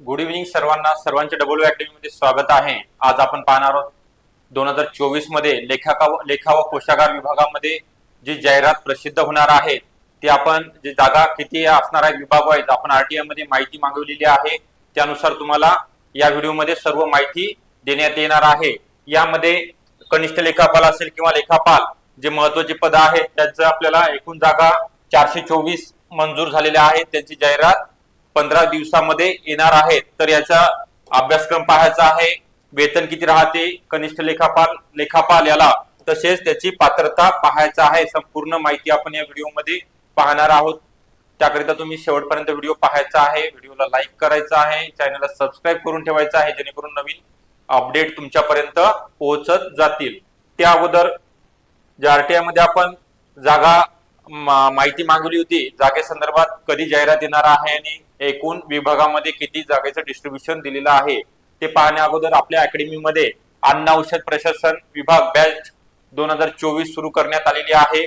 Good evening सर्वांना. सर्वांचे double अकॅडमीमध्ये स्वागत आहे. आज आपण पाहणार आहोत दोन हजार चोवीसमध्ये लेखा लेखा व कोशागार विभागामध्ये जी जाहिरात प्रसिद्ध होणार आहे ते आपण जे जागा किती असणार आहेत विभाग आहेत आपण आरटीआयमध्ये माहिती मागवलेली आहे. त्यानुसार तुम्हाला या व्हिडिओमध्ये सर्व माहिती देण्यात येणार आहे. यामध्ये कनिष्ठ लेखापाल असेल किंवा लेखापाल जे महत्त्वाचे पद आहेत त्यांचं आपल्याला एकूण जागा चारशे चोवीस मंजूर झालेल्या आहेत. त्यांची जाहिरात पंधरा दिवसामध्ये येणार आहेत. तर याचा अभ्यासक्रम पाहायचा आहे. वेतन किती राहते? कनिष्ठ लेखापाल लेखापाल याला तसेच त्याची पात्रता पाहायचा आहे. संपूर्ण माहिती आपण या व्हिडिओमध्ये पाहणार आहोत. त्याकरिता तुम्ही शेवटपर्यंत व्हिडिओ पाहायचा आहे. व्हिडिओला लाईक करायचा आहे. चॅनलला सबस्क्राईब करून ठेवायचा आहे जेणेकरून नवीन अपडेट तुमच्यापर्यंत पोहोचत जातील. त्या अगोदर ज्या आरटीआयमध्ये आपण जागा माहिती मागवली होती. जागेसंदर्भात कधी जाहिरात येणार आहे आणि एकूण विभागामध्ये किती जागेचं डिस्ट्रीब्युशन दिलेलं आहे ते पाहण्या अगोदर आपल्या अकॅडमीमध्ये अन्न औषध प्रशासन विभाग बॅच दोन हजार चोवीस सुरू करण्यात आलेली आहे.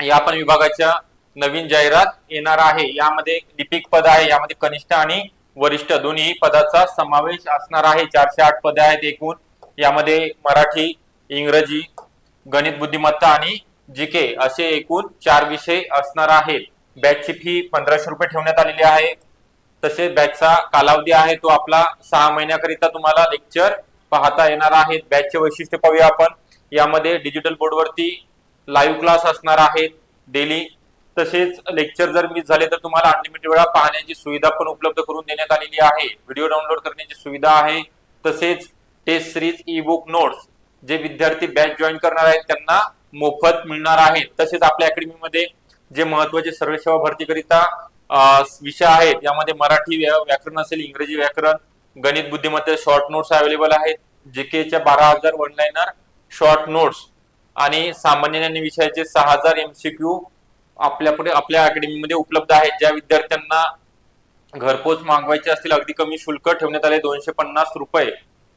या पण विभागाच्या नवीन जाहिरात येणार आहे. यामध्ये लिपिक पद आहे यामध्ये कनिष्ठ आणि वरिष्ठ दोन्ही पदाचा समावेश असणार आहे. चारशे आठ पदे आहेत एकूण. यामध्ये मराठी इंग्रजी गणित बुद्धिमत्ता आणि जी के असे एकूण चार विषय असणार आहेत. बॅचची फी पंधराशे रुपये ठेवण्यात आलेली आहे. तसेच बॅचचा कालावधी आहे तो आपला सहा महिन्याकरिता तुम्हाला लेक्चर पाहता येणार आहेत बॅचचे वैशिष्ट्य पाहूया आपण. यामध्ये डिजिटल बोर्डवरती लाईव्ह क्लास असणार आहेत डेली तसेच लेक्चर जर मिस झाले तर तुम्हाला अनलिमिटेड वेळा पाहण्याची सुविधा पण उपलब्ध करून देण्यात आलेली आहे. व्हिडिओ डाउनलोड करण्याची सुविधा आहे. तसेच test series e book notes जे विद्यार्थी बॅच जॉईन करणार आहेत त्यांना मोफत मिळणार आहेत तसेच आपल्या अकॅडमीमध्ये जे महत्त्वाचे सर्व सेवा भरतीकरिता विषय आहेत यामध्ये मराठी व्या- व्याकरण असेल इंग्रजी व्याकरण गणित बुद्धिमत्ता शॉर्ट नोट्स अवेलेबल आहेत जीकेच्या बारा हजार वन लाईनर शॉर्ट नोट्स आणि सामान्य ज्ञान विषयाचे सहा हजार एमसीक्यू आपल्याकडे आपल्या अकॅडमीमध्ये उपलब्ध आहेत ज्या विद्यार्थ्यांना घरपोच मागवायचे असतील अगदी कमी शुल्क ठेवण्यात आले दोनशे पन्नास रुपये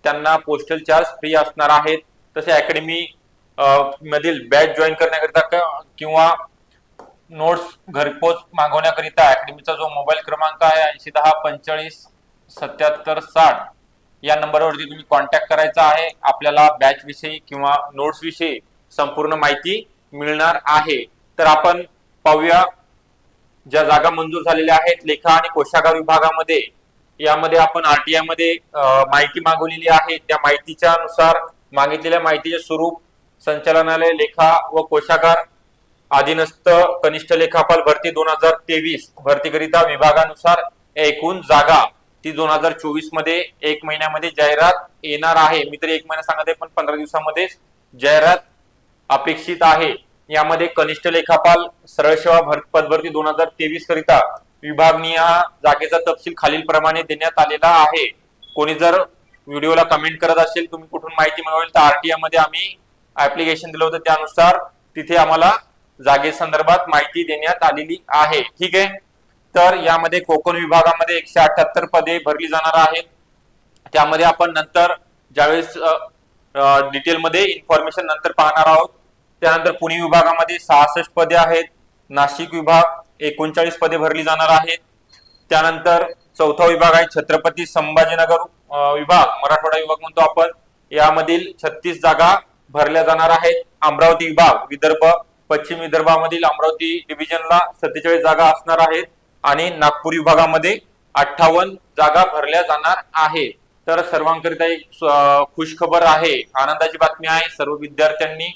त्यांना पोस्टल चार्ज फ्री असणार आहेत. तसे अकॅडमी मधील बॅच जॉईन करण्याकरिता किंवा नोट्स घरपोच मागवण्याकरिता अकॅडमीचा जो मोबाईल क्रमांक आहे ऐंशी दहा पंचेचाळीस सत्याहत्तर साठ या नंबरवरती तुम्ही कॉन्टॅक्ट करायचा आहे. आपल्याला बॅच विषयी किंवा नोट्स विषयी संपूर्ण माहिती मिळणार आहे. तर आपण पाहूया ज्या जागा मंजूर झालेल्या आहेत लेखा आणि कोशागार विभागामध्ये. यामध्ये आपण आरटीआयमध्ये माहिती मागवलेली आहे. त्या माहितीच्या नुसार मागितलेल्या माहितीचे स्वरूप संचालनालय लेखा व कोशागार अधीनस्थ कनिष्ठ लेखापाल भरती दोन हजार तेवीस भरतीकरिता विभागानुसार एकूण जागा ती दोन हजार चोवीसमध्ये एक महिन्यामध्ये जाहिरात येणार आहे. मी तरी एक महिना सांगत आहे पण पंधरा दिवसामध्ये जाहिरात अपेक्षित आहे. यामध्ये कनिष्ठ लेखापाल सरळ सेवा भर पदभरती दोन हजार तेवीस करिता विभागनीय जागेचा तपशील खालील प्रमाणे देण्यात आलेला आहे. कोणी जर व्हिडिओला कमेंट करत असेल तुम्ही कुठून माहिती मिळवेल तर आरटीआयमध्ये आम्ही ऍप्लिकेशन दिलं होतं त्यानुसार तिथे आम्हाला जागेसंदर्भात माहिती देण्यात आलेली आहे. ठीक आहे? तर यामध्ये कोकण विभागामध्ये एकशे अठ्याहत्तर पदे भरली जाणार आहेत. त्यामध्ये आपण नंतर ज्यावेळेस डिटेलमध्ये इन्फॉर्मेशन नंतर पाहणार आहोत. त्यानंतर पुणे विभागामध्ये सहासष्ट पदे आहेत. नाशिक विभाग एकोणचाळीस पदे भरली जाणार आहेत. त्यानंतर चौथा विभाग आहे छत्रपती संभाजीनगर विभाग मराठवाडा विभाग म्हणतो आपण. यामधील छत्तीस जागा भरल्या जाणार आहेत. अमरावती विभाग विदर्भ पश्चिम विदर्भामधील अमरावती डिव्हिजनला सत्तेचाळीस जागा असणार आहेत आणि नागपूर विभागामध्ये अठ्ठावन्न जागा भरल्या जाणार आहे तर सर्वांकरिता एक खुश खबर आहे. आनंदाची बातमी आहे सर्व विद्यार्थ्यांनी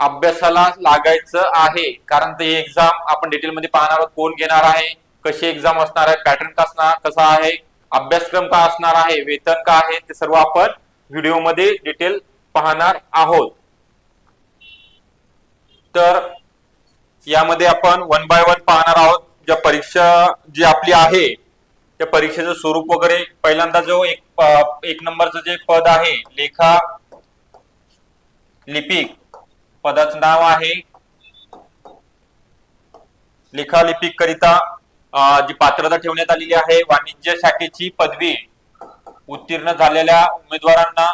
अभ्यासाला लागायचं आहे. कारण ते एक्झाम आपण डिटेलमध्ये पाहणार आहोत कोण घेणार आहे कशी एक्झाम असणार आहे पॅटर्न कसणार कसा आहे अभ्यासक्रम का असणार आहे वेतन का आहे ते सर्व आपण व्हिडिओमध्ये डिटेल पाहणार आहोत. तर यामध्ये आपण वन बाय वन पाहणार आहोत. ज्या परीक्षा जी आपली आहे त्या परीक्षेचं स्वरूप वगैरे पहिल्यांदा जो एक एक नंबरचं जे पद आहे लेखा लिपिक पदाचं नाव आहे. लेखा लिपिक करिता जी पात्रता ठेवण्यात आलेली आहे वाणिज्य शाखेची पदवी उत्तीर्ण झालेल्या उमेदवारांना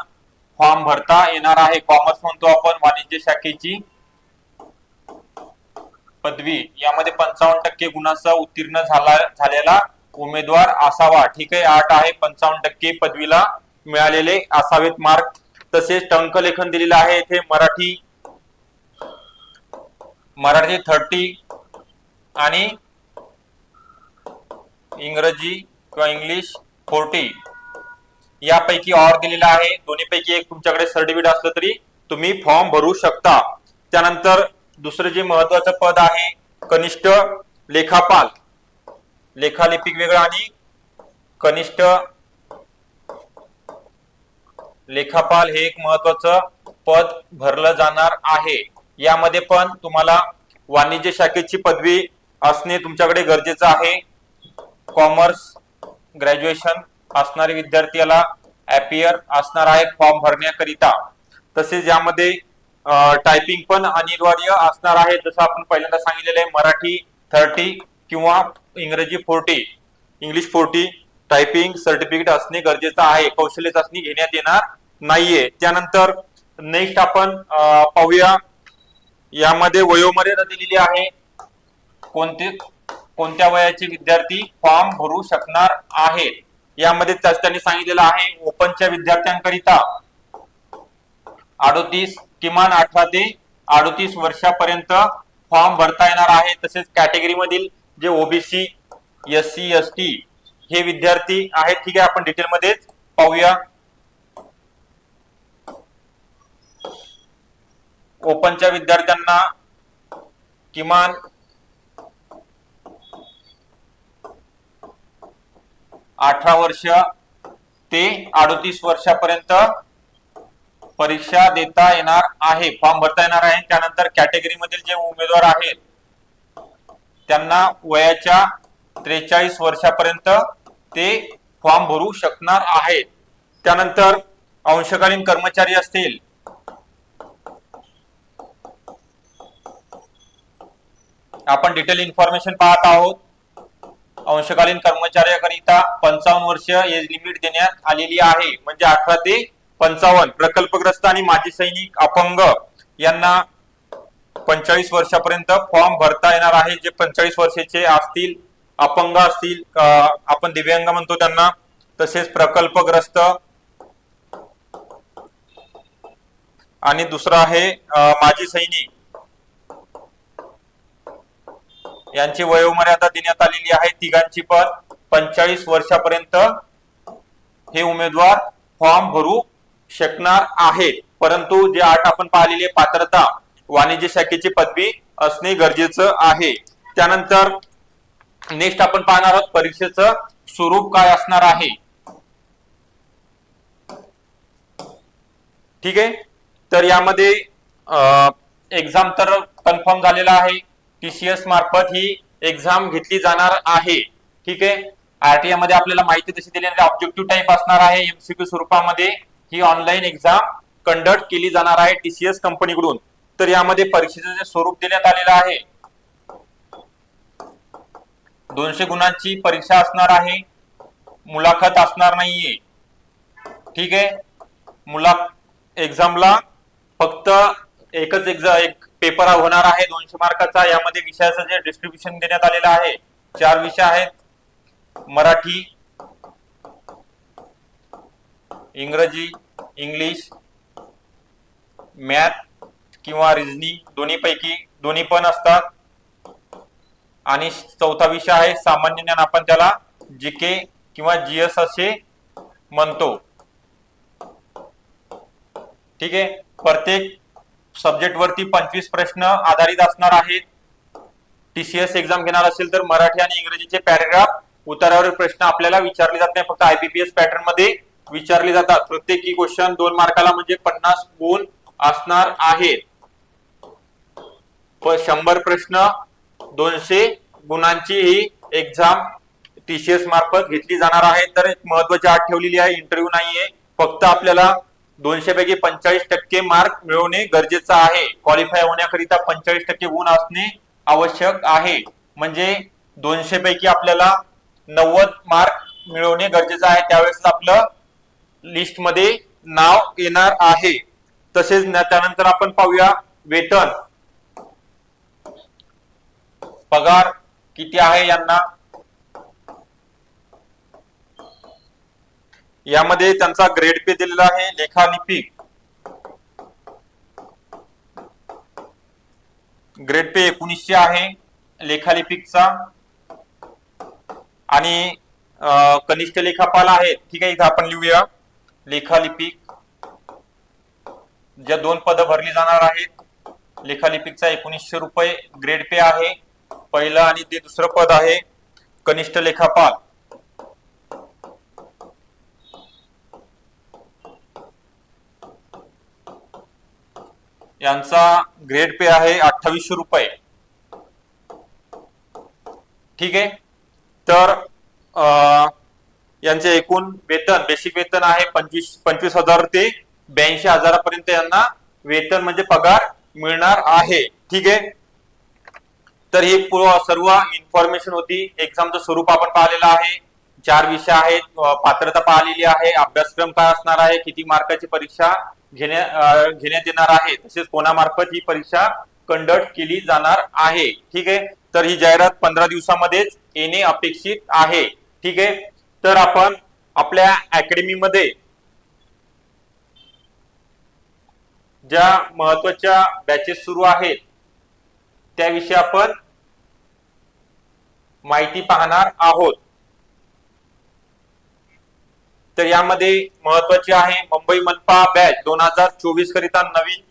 फॉर्म भरता येणार आहे. कॉमर्स म्हणतो आपण वाणिज्य शाखेची. पदवी. यामध्ये पंचावन्न टक्के गुणांसह उत्तीर्ण झाला झालेला उमेदवार असावा. ठीक आहे आठ आहे पंचावन्न टक्के पदवीला मिळालेले असावेत मार्क. तसेच टंकलेखन दिलेलं आहे येथे मराठी मराठी थर्टी आणि इंग्रजी किंवा इंग्लिश फोर्टी यापैकी ऑर दिलेला आहे. दोन्हीपैकी एक तुमच्याकडे सर्टिफिकेट असलं तरी तुम्ही फॉर्म भरू शकता. त्यानंतर दुसरं जे महत्वाचं पद आहे कनिष्ठ लेखापाल. लेखालिपिक वेगळं आणि कनिष्ठ लेखापाल हे एक महत्वाचं पद भरलं जाणार आहे. यामध्ये पण तुम्हाला वाणिज्य शाखेची पदवी असणे तुमच्याकडे गरजेचं आहे. कॉमर्स ग्रॅज्युएशन असणारे विद्यार्थी याला अपियर असणार आहे फॉर्म भरण्याकरिता. तसेच यामध्ये टायपिंग पण अनिवार्य असणार आहे. जसं आपण पहिल्यांदा सांगितलेलं आहे मराठी थर्टी किंवा इंग्रजी forty English forty typing certificate असणे गरजेचं आहे. कौशल्य चाचणी घेण्यात येणार नाहीये. त्यानंतर नेक्स्ट आपण पाहूया. यामध्ये वयोमर्यादा दिलेली आहे. कोणते कोणत्या वयाचे विद्यार्थी फॉर्म भरू शकणार आहेत? यामध्ये त्यांनी सांगितलेलं आहे ओपनच्या विद्यार्थ्यांकरिता. अडोतीस किमान अठरा ते अडोतीस वर्षापर्यंत फॉर्म भरता येणार आहे. तसेच कॅटेगरी मधील जे OBC S C S T हे विद्यार्थी आहेत. ठीक आहे आपण डिटेल मध्येच पाहूया. ओपनच्या विद्यार्थ्यांना किमान अठरा वर्ष ते अडोतीस वर्षापर्यंत परीक्षा देता येणार आहे. फॉर्म भरता येणार आहे. त्यानंतर कॅटेगरी मधील जे उमेदवार आहेत त्यांना वयाच्या त्रेचाळीस वर्षापर्यंत ते फॉर्म भरू शकणार आहेत. त्यानंतर अंशकालीन कर्मचारी असतील. आपण डिटेल इन्फॉर्मेशन पाहत आहोत. अंशकालीन कर्मचाऱ्याकरिता पंचावन्न वर्ष एज लिमिट देण्यात आलेली आहे. म्हणजे अठरा ते पंचावन्न. प्रकल्पग्रस्त आणि माजी सैनिक अपंग यांना पंचाळीस वर्षापर्यंत फॉर्म भरता येणार आहे. जे पंचाळीस वर्षाचे असतील अपंग असतील आपण दिव्यांग म्हणतो त्यांना तसेच प्रकल्पग्रस्त आणि दुसरा आहे माजी सैनिक. यांची वयोमर्यादा देण्यात आलेली आहे तिघांची पण. पंचाळीस वर्षापर्यंत हे उमेदवार फॉर्म भरू शकणार आहेत. परंतु जे आठ आपण पाहिलेली पात्रता वाणिज्य शाखेची पदवी असणे गरजेचं आहे. त्यानंतर नेक्स्ट आपण पाहणार आहोत परीक्षेचं स्वरूप काय असणार आहे. ठीक आहे? तर यामध्ये एक्झाम तर कन्फर्म झालेला आहे. टीसीएस मार्फत ही एक्झाम घेतली जाणार आहे. ठीक आहे? आरटीआयमध्ये आपल्याला माहिती तशी दिली ऑब्जेक्टिव्ह टाईप असणार आहे एमसीक्यू स्वरूपामध्ये. ही ऑनलाईन एक्झाम कंडक्ट केली जाणार आहे टीसीएस कंपनीकडून. तर यामध्ये परीक्षेचं जे स्वरूप देण्यात आलेलं आहे दोनशे गुणांची परीक्षा असणार आहे मुलाखत असणार नाहीये. ठीक आहे? मुला एक्झामला फक्त एकच एक्झाम एक पेपर होणार आहे दोनशे मार्काचा. यामध्ये विषयाचं जे डिस्ट्रीब्युशन देण्यात आलेलं आहे चार विषय आहेत. मराठी इंग्रजी इंग्लिश मॅथ किंवा रिझनिंग दोन्ही पैकी दोन्ही पण असतात. आणि चौथा विषय आहे सामान्य ज्ञान. आपण त्याला जीके किंवा जीएस असे म्हणतो. ठीक आहे? प्रत्येक सब्जेक्ट वरती पंचवीस प्रश्न आधारित असणार आहेत. टीसीएस एक्झाम घेणार असेल तर मराठी आणि इंग्रजीचे पॅरेग्राफ उतारावरील प्रश्न आपल्याला विचारले जात नाही. फक्त आयपीपीएस पॅटर्नमध्ये विचारले जातात. प्रत्येकी क्वेश्चन दोन मार्काला म्हणजे पन्नास गुण असणार आहेत. शंभर प्रश्न दोनशे गुणांची ही एक्झाम टीसीएस मार्फत घेतली जाणार आहे. तर एक महत्वाची आठ ठेवलेली आहे. इंटरव्ह्यू नाहीये. फक्त आपल्याला दोनशे पैकी पंचाळीस टक्के मार्क मिळवणे गरजेचं आहे. क्वालिफाय होण्याकरिता पंचाळीस टक्के गुण असणे आवश्यक आहे. म्हणजे दोनशे पैकी आपल्याला नव्वद मार्क मिळवणे गरजेचं आहे. त्यावेळेस आपलं लिस्टमध्ये नाव येणार आहे. तसेच त्यानंतर आपण पाहूया वेतन. पगार किती आहे यांना? यामध्ये त्यांचा ग्रेड पे दिलेला आहे लेखालिपिक ग्रेड पे एकोणीसशे आहे लेखालिपिकचा आणि कनिष्ठ लेखापाल आहे. ठीक आहे इथं आपण लिहूया. लेखालिपिक. ज्या दोन पदं भरली जाणार आहेत लेखालिपिकचा एकोणीसशे रुपये ग्रेड पे आहे. पहिलं आणि ते दुसरं पद आहे कनिष्ठ लेखापाल. यांचा ग्रेड पे आहे अठ्ठावीसशे रुपये. ठीक आहे? तर अं, यांचे एकूण वेतन बेसिक वेतन आहे पंचवीस पंचवीस हजार ते ब्याऐंशी हजारापर्यंत यांना वेतन म्हणजे पगार मिळणार आहे. ठीक आहे? तर ही सर्व इन्फॉर्मेशन होती. एक्झामचं स्वरूप आपण पाहिलेलं आहे. चार विषय आहेत. पात्रता पाहिलेली आहे. अभ्यासक्रम काय असणार आहे? किती मार्काची परीक्षा घेण्या घेण्यात येणार आहे? तसेच कोणामार्फत ही परीक्षा कंडक्ट केली जाणार आहे. ठीक आहे? तर ही जाहिरात पंधरा दिवसामध्येच येणे अपेक्षित आहे. ठीक आहे? तर आपण आपल्या अकॅडमीमध्ये ज्या महत्त्वाच्या बॅचेस सुरू आहेत त्याविषयी आपण माहिती पाहणार आहोत. तर यामध्ये महत्वाची आहे मुंबई मनपा बॅच दोन हजार चोवीस करिता नवीन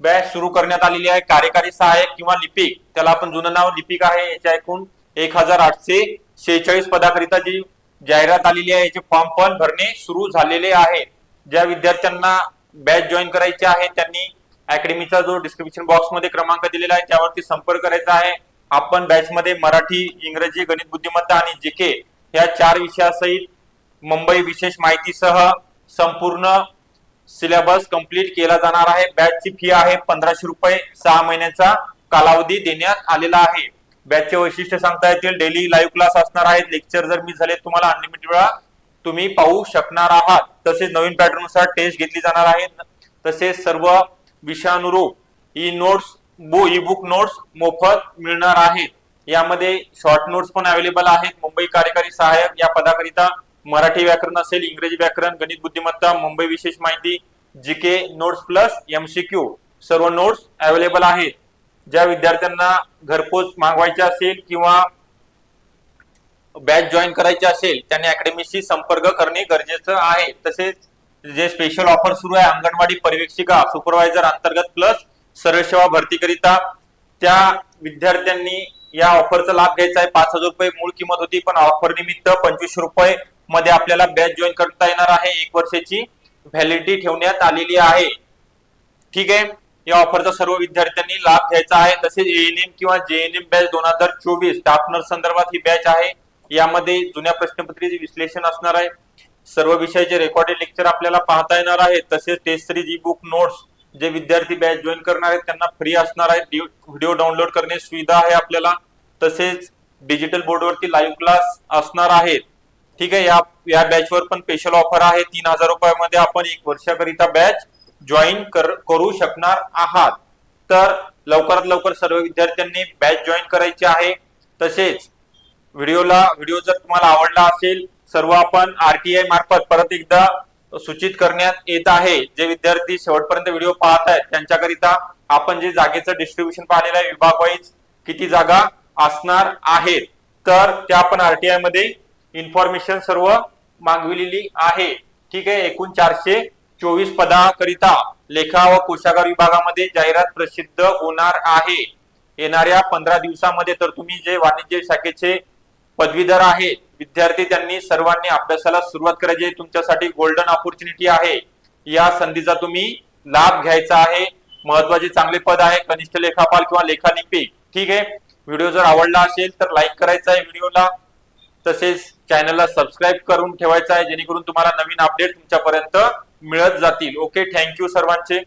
बॅच सुरू करण्यात आलेली आहे. कार्यकारी सहाय्यक किंवा लिपिक त्याला आपण जुनं नाव लिपिक आहे याच्या एकूण एक हजार आठशे शेहेचाळीस पदाकरिता जी जाहिरात आलेली आहे याचे फॉर्म पण भरणे सुरू झालेले आहे. ज्या विद्यार्थ्यांना बॅच जॉईन करायचे आहे त्यांनी अकॅडमीचा जो डिस्क्रिप्शन बॉक्समध्ये क्रमांक दिलेला आहे त्यावरती संपर्क करायचा आहे. आपण बॅच मध्ये मराठी इंग्रजी गणित बुद्धिमत्ता आणि जीके या चार विषयासहित मुंबई विशेष माहितीसह संपूर्ण सिलेबस कंप्लीट केला जाणार आहे. बॅचची फी आहे पंधराशे रुपये. सहा महिन्याचा कालावधी देण्यात आलेला आहे. बॅचचे वैशिष्ट्य सांगता येतील. डेली लाईव्ह क्लास असणार आहेत. लेक्चर जर मिस झाले तुम्हाला अनलिमिटेड वेळा तुम्ही पाहू शकणार आहात. तसेच नवीन पॅटर्ननुसार टेस्ट घेतली जाणार आहे. तसेच सर्व विषयानुरूप ई नोट्स बु ई बुक नोट्स मोफत मिळणार आहेत. यामध्ये शॉर्ट नोट्स पण अवेलेबल आहेत. मुंबई कार्यकारी सहाय्यक या पदाकरिता मराठी व्याकरण असेल इंग्रजी व्याकरण गणित बुद्धिमत्ता मुंबई विशेष माहिती जीके नोट्स प्लस एमसीक्यू सर्व नोट्स अवेलेबल आहेत. ज्या विद्यार्थ्यांना घरपोच मागवायचे असेल किंवा बॅच जॉईन करायची असेल त्यांनी अकॅडमीशी संपर्क करणे गरजेचं आहे. तसेच जे स्पेशल ऑफर सुरू आहे अंगणवाडी पर्यवेक्षिका सुपरवायझर अंतर्गत प्लस सरळ सेवा भरतीकरिता त्या विद्यार्थ्यांनी या ऑफरचा लाभ घ्यायचा आहे. पाच हजार रुपये मूळ किंमत होती पण ऑफर निमित्त पंचवीसशे रुपये मध्ये आपल्याला बॅच जॉईन करता येणार आहे. एक वर्षाची व्हॅलिडिटी ठेवण्यात आलेली आहे. ठीक आहे? या ऑफरचा सर्व विद्यार्थ्यांनी लाभ घ्यायचा आहे. तसेच एएनएम किंवा जेएनएम बॅच दोन हजार चोवीस स्टाफ संदर्भात ही बॅच आहे. यामध्ये जुन्या प्रश्नपत्रीचे विश्लेषण असणार आहे. सर्व विषयाचे रेकॉर्डेड लेक्चर आपल्याला पाहता येणार आहे. तसेच test series e book notes जे विद्यार्थी बॅच जॉईन करणार आहेत त्यांना फ्री असणार आहे. व्हिडिओ डाउनलोड करणे सुविधा आहे आपल्याला. तसेच डिजिटल बोर्डवरती लाईव्ह क्लास असणार आहेत ठीक आहे या या बॅचवर पण स्पेशल ऑफर आहे. तीन हजार रुपयामध्ये आपण एक वर्षाकरिता बॅच जॉईन करू शकणार आहात. तर लवकरात लवकर सर्व विद्यार्थ्यांनी बॅच जॉईन करायची आहे. तसेच व्हिडिओला व्हिडिओ जर तुम्हाला आवडला असेल सर्व आपण आरटीआय मार्फत परत एकदा सूचित करण्यात येत आहे. जे विद्यार्थी शेवटपर्यंत व्हिडिओ पाहत आहेत त्यांच्याकरिता आपण जे जागेचं डिस्ट्रीब्युशन पाहिलेलं आहे विभाग वाईज किती जागा असणार आहेत. तर त्या आपण आरटीआयमध्ये इन्फॉर्मेशन सर्व मागविलेली आहे. ठीक आहे एकूण चारशे चोवीस पदाकरिता लेखा व कोशागार विभागामध्ये जाहिरात प्रसिद्ध होणार आहे. येणाऱ्या पंधरा दिवसामध्ये तर तुम्ही जे वाणिज्य शाखेचे पदवीधर आहेत विद्यार्थी त्यांनी सर्वांनी अभ्यासाला सुरुवात करायची तुमच्यासाठी गोल्डन ऑपॉर्च्युनिटी आहे. या संधीचा तुम्ही लाभ घ्यायचा आहे. महत्त्वाचे चांगले पद आहे कनिष्ठ लेखापाल किंवा लेखालिपिक ठीक आहे? व्हिडिओ जर आवडला असेल तर लाईक करायचा आहे व्हिडिओला. तसेच चॅनलला सबस्क्राईब करून ठेवायचा आहे जेणेकरून तुम्हाला नवीन अपडेट तुमच्यापर्यंत मिळत जातील. ओके थँक्यू सर्वांचे.